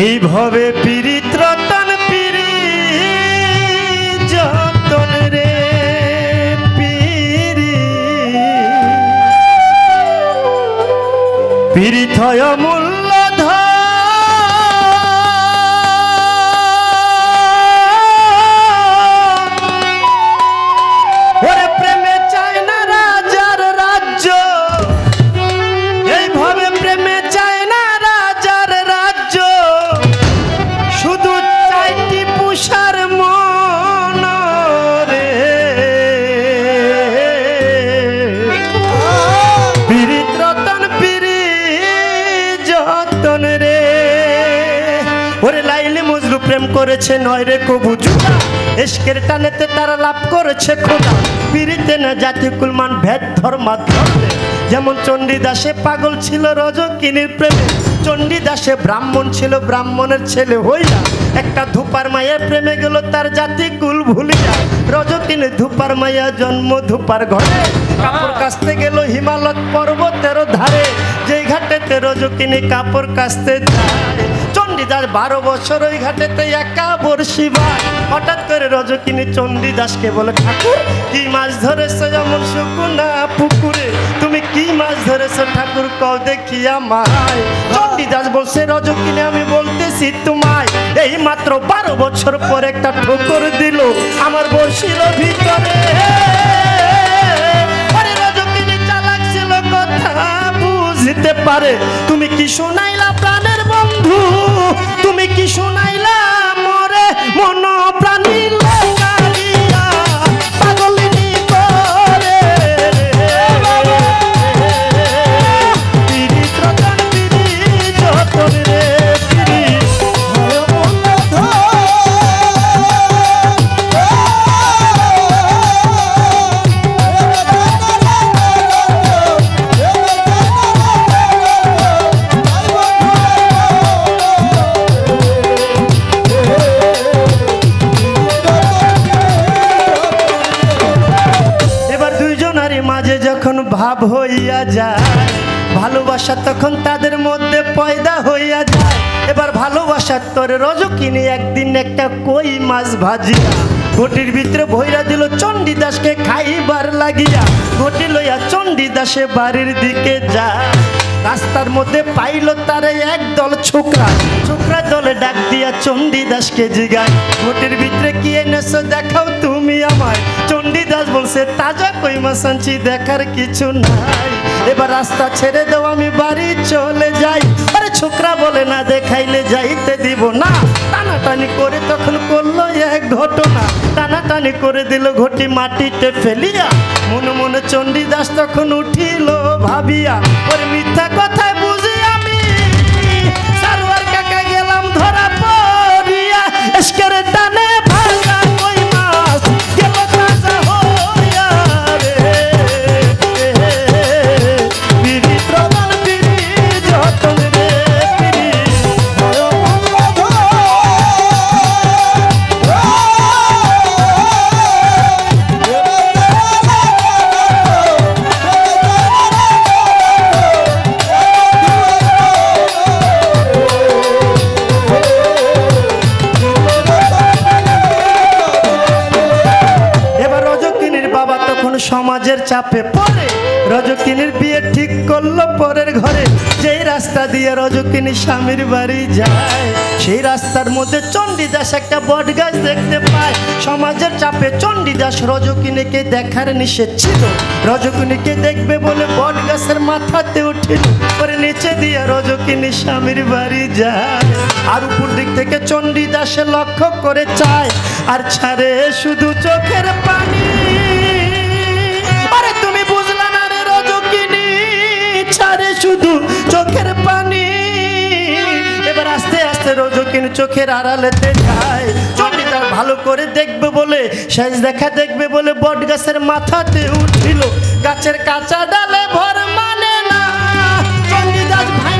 এইভাবে পীড়িত রতন পিরি যতন রে পিরি পীড়িত মূল্য প্রেম করেছে, নয় রে কবু জুদা এসকের টানেতে তারা লাভ করেছে খোদা। পিড়িতে না জাতি কুলমান ভেদ ধর্মা যেমন চণ্ডীদাসে পাগল ছিল রজকিনীর প্রেমে। চণ্ডীদাসে ব্রাহ্মণ ছিল, ব্রাহ্মণের ছেলে হইয়া একটা ধূপার মায়ের প্রেমে গেল, তার জাতি কুল ভুলিয়া। রজকিনী ধূপার মায়া, জন্ম ধূপার ঘরে। কাপড় কাচতে গেল হিমালয় পর্বতের ধারে। যেই ঘাটেতে রজকিনী কাপড় কাচতে যায় চণ্ডীদাস বারো বছর ওই ঘাটেতে একা বর্ষি ভাই হঠাৎ করে রজকিনী চণ্ডীদাসকে বলে, ঠাকুর, কি মাছ ধরেছো যেমন শুকুনা পুকুরে? তুমি কি মাছ ধরেছো ঠাকুর, কও দেখিয়া মায় চণ্ডীদাস বলছে, রজকিনী, আমি বলতেছি তোমায়, এই মাত্র বারো বছর পর একটা ঠোকর দিল আমার বর্ষির ভিতরে। পারে। তুমি কি শোনাইলা প্রাণের বন্ধু? যখন ভাব হইয়া যায়। ভালোবাসা তখন তাদের মধ্যে পয়দা হইয়া যায়। এবার ভালোবাসার তোরে রজকিনী একদিন একটা কই মাছ ভাজিয়া। ঘটির ভিতরে ভৈরা দিল চণ্ডীদাসকে খাইবার লাগিয়া। ঘটি লইয়া চণ্ডীদাসে বাড়ির দিকে যায়। রাস্তার মধ্যে পাইল তারে একদল ছোকরা। ছোকরা দলে ডাক দিয়া চণ্ডীদাসকে জিগায়। ঘটির ভিতরে কি এনেছো দেখাও তুমি আমায়। চণ্ডীদাস বলছে, তাজা কই মাছ আনছি দেখার কিছু নাই। এবার রাস্তা ছেড়ে দাও, আমি বাড়ি চলে যাই। আরে ছোকরা বলে, না দেখাইলে যাইতে দিব না। টানাটানি করে তখন করল এক ঘটনা। টানাটানি করে দিল ঘটি মাটিতে ফেলিয়া। মনে মনে চণ্ডীদাস তখন উঠিল ভাবিয়া, ওর মিথ্যা কথায় বুঝি আমি। সারোয়ার কাকা গেলাম ধরা পড়িয়া, এসকের টানে সমাজের চাপে পড়ে। রজকিনীর বিয়ে ঠিক করল পরের ঘরে। যেই রাস্তা দিয়ে রজকিনী স্বামীর বাড়ি যায়, সেই রাস্তার মধ্যে চণ্ডীদাস একটা বট গাছ দেখতে পায়। সমাজের চাপে চণ্ডীদাস রজকিনীকে দেখার নিষেধ ছিল। রজকিনীকে দেখবে বলে বট গাছের মাথাতে উঠিল। পরে নিচে দিয়ে রজকিনী স্বামীর বাড়ি যায়। আর উপর দিক থেকে চণ্ডীদাসে লক্ষ্য করে চায়। আর ছাড়ে শুধু চোখের পানি। শুধু চোখের পানি। এবার আস্তে আস্তে রজকিনী চোখের আড়ালেতে যায়। চোখটা ভালো করে দেখবে বলে শেষ দেখা দেখবে বলে বট গাছের মাথাতে উঠিল। গাছের কাঁচা ডালে ভর মানে না। চণ্ডীদাস ভাঙ্গা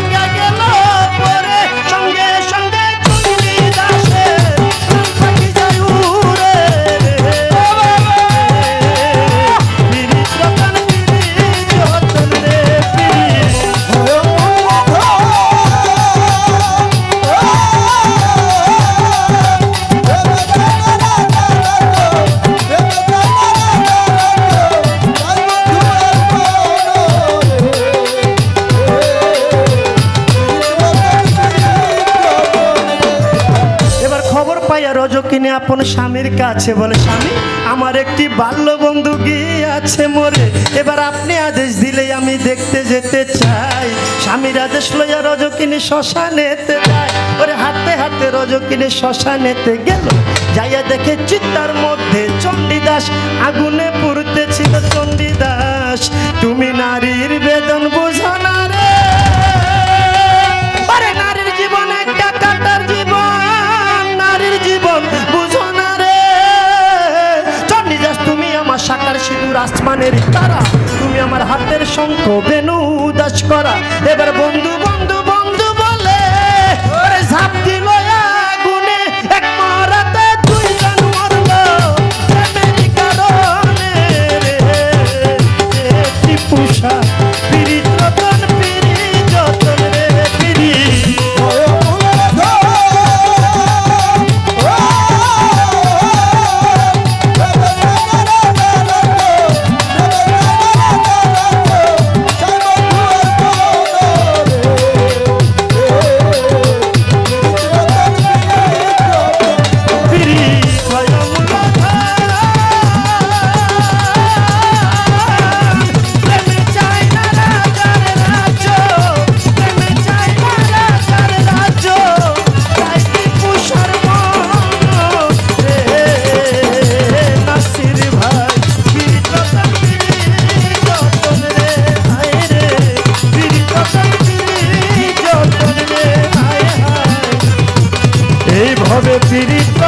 আপন স্বামীর কাছে বলে, স্বামী, আমার একটি বাল্য বন্ধু গিয়ে আছে মোরে। এবার আপনি আদেশ দিলেই আমি দেখতে যেতে চাই। স্বামীর আদেশ লইয়া রজকিনী শ্মশানেতে যায়। ওরে হাতে হাতে রজকিনী শ্মশানেতে গেল। যাইয়া দেখে চিত্তার মধ্যে চণ্ডীদাস আগুনে পুড়তেছিল চণ্ডীদাস। তুমি নারীর আসমানের তারা তুমি আমার হাতের শঙ্খ বেনু উদাস করা। এবার বন্ধু এইভাবে পীড়িত